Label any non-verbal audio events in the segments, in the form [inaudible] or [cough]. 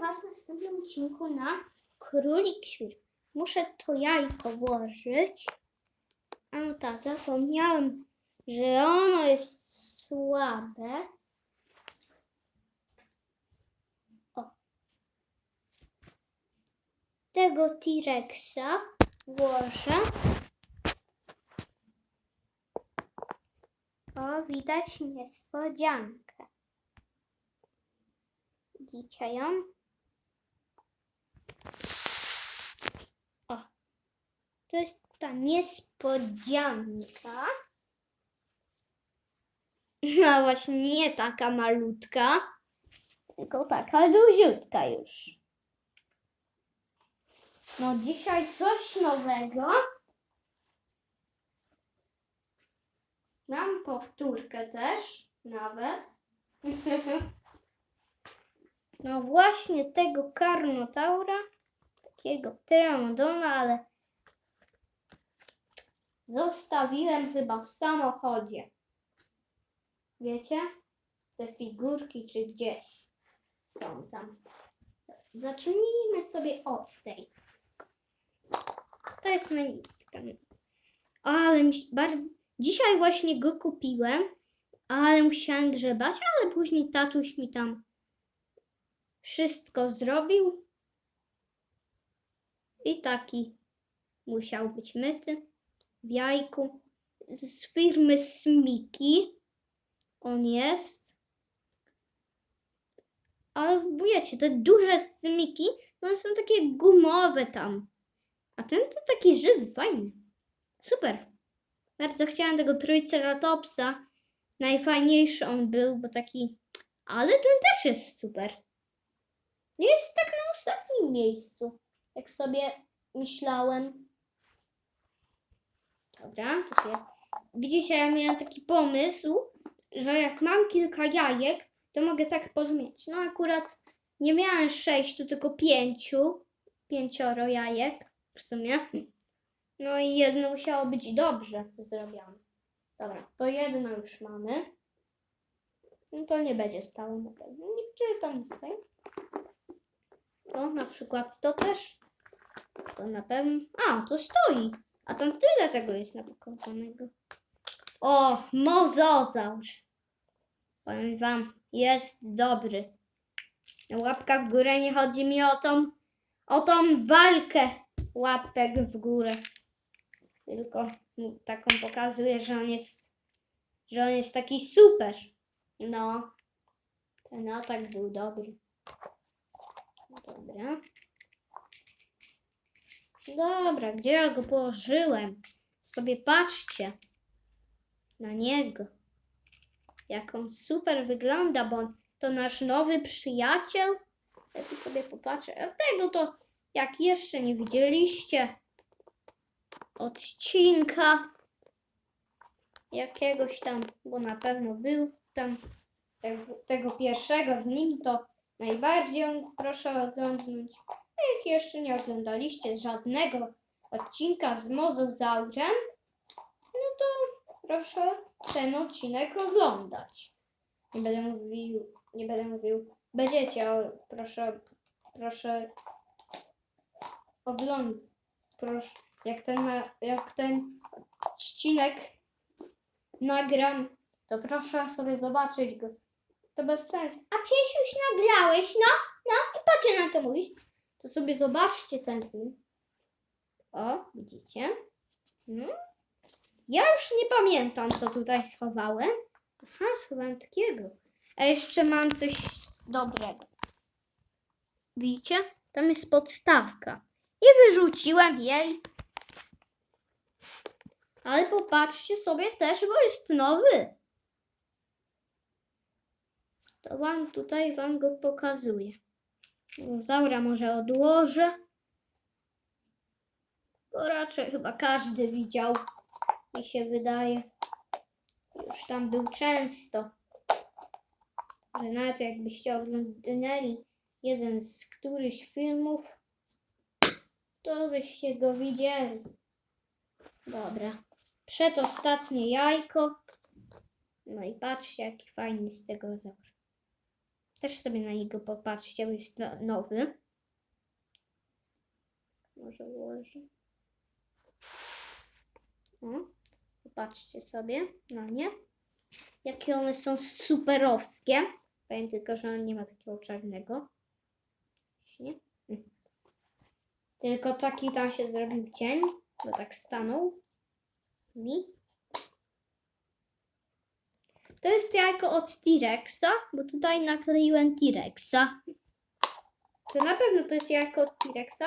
Was w następnym odcinku na Królik Świr. Muszę to jajko włożyć. A no tak, zapomniałem, że ono jest słabe. O. Tego T-Rexa włożę. O, widać niespodziankę. Widzicie ją? O, to jest ta niespodzianka. [laughs] No właśnie, nie taka malutka, tylko taka duziutka już. No dzisiaj coś nowego. Mam powtórkę też, nawet. [laughs] No właśnie tego karnotaura, takiego pteranodona, ale zostawiłem chyba w samochodzie. Wiecie? Te figurki czy gdzieś są tam. Zacznijmy sobie od tej. To jest najlistka. Ale bardzo... Dzisiaj właśnie go kupiłem, ale musiałem grzebać, ale później tatuś mi tam wszystko zrobił. I taki musiał być myty w jajku z firmy Smiki. On jest. Ale wiecie, te duże Smiki, no one są takie gumowe tam. A ten to taki żywy, fajny. Super. Bardzo chciałam tego Triceratopsa. Najfajniejszy on był, bo taki... Ale ten też jest super. Jest tak na ostatnim miejscu, jak sobie myślałem. Dobra, to sobie... Widzicie, ja miałam taki pomysł, że jak mam kilka jajek, to mogę tak pozmieniać. No akurat nie miałem sześciu, tylko pięciu. Pięcioro jajek w sumie. No i jedno musiało być dobrze zrobione. Dobra, to jedno już mamy. No to nie będzie stało na pewno. Niektóre tam nie stoją. To na przykład to też. To na pewno. A, to stoi. A tam tyle tego jest napakowanego. O, mozozaur. Powiem wam, jest dobry. Łapka w górę, nie chodzi mi o tą, o tą walkę łapek w górę. Tylko taką pokazuje, że on jest, że on jest taki super. No, ten atak był dobry. Dobra. Dobra, gdzie ja go położyłem? Sobie patrzcie na niego. Jak on super wygląda, bo on to nasz nowy przyjaciel. Ja tu sobie popatrzę. A tego to, jak jeszcze nie widzieliście, odcinka jakiegoś tam, bo na pewno był tam tego, tego pierwszego z nim, to najbardziej proszę oglądnąć. Jeszcze nie oglądaliście żadnego odcinka z mozozaurem, no to proszę ten odcinek oglądać. Nie będę mówił, nie będę mówił, będziecie, o, proszę, proszę oglądać, proszę, jak ten, jak ten odcinek nagram, to proszę sobie zobaczyć go. To bez sensu. A już nagrałeś, no, no i po na to mówisz? To sobie zobaczcie ten film. O, widzicie? No. Ja już nie pamiętam, co tutaj schowałem. Aha, schowałem takiego. A jeszcze mam coś dobrego. Widzicie? Tam jest podstawka. I wyrzuciłem jej. Ale popatrzcie sobie też, bo jest nowy. To wam tutaj wam go pokazuję. Zaura może odłożę. Bo raczej chyba każdy widział. Mi się wydaje. Już tam był często. Że nawet jakbyście oglądali jeden z którychś filmów, to byście go widzieli. Dobra. Przedostatnie jajko. No i patrzcie, jaki fajny z tego zaur. Też sobie na niego popatrzcie, bo jest no, nowy. Może ułożę. O, popatrzcie sobie na nie. Jakie one są superowskie. Powiem tylko, że on nie ma takiego czarnego. Nie? Tylko taki tam się zrobił cień, bo tak stanął. Mi. To jest jajko od T-Rexa, bo tutaj nakleiłem T-Rexa. To na pewno to jest jajko od T-Rexa,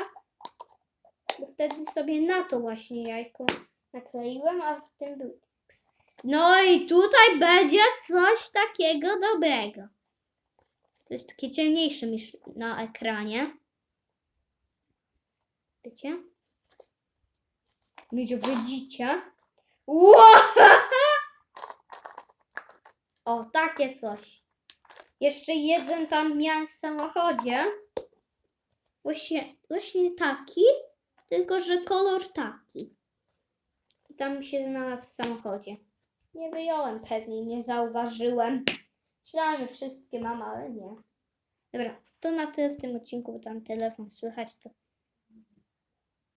bo wtedy sobie na to właśnie jajko nakleiłem, a w tym był T-Rex. No i tutaj będzie coś takiego dobrego. To jest takie ciemniejsze niż na ekranie. Wiecie? Wiecie, widzicie? Wow! O, takie coś. Jeszcze jeden tam miałem w samochodzie. Właśnie, właśnie taki, tylko że kolor taki. I tam się znalazł w samochodzie. Nie wyjąłem pewnie, nie zauważyłem. Myślałam, że wszystkie mam, ale nie. Dobra, to na tyle w tym odcinku, bo tam telefon słychać, to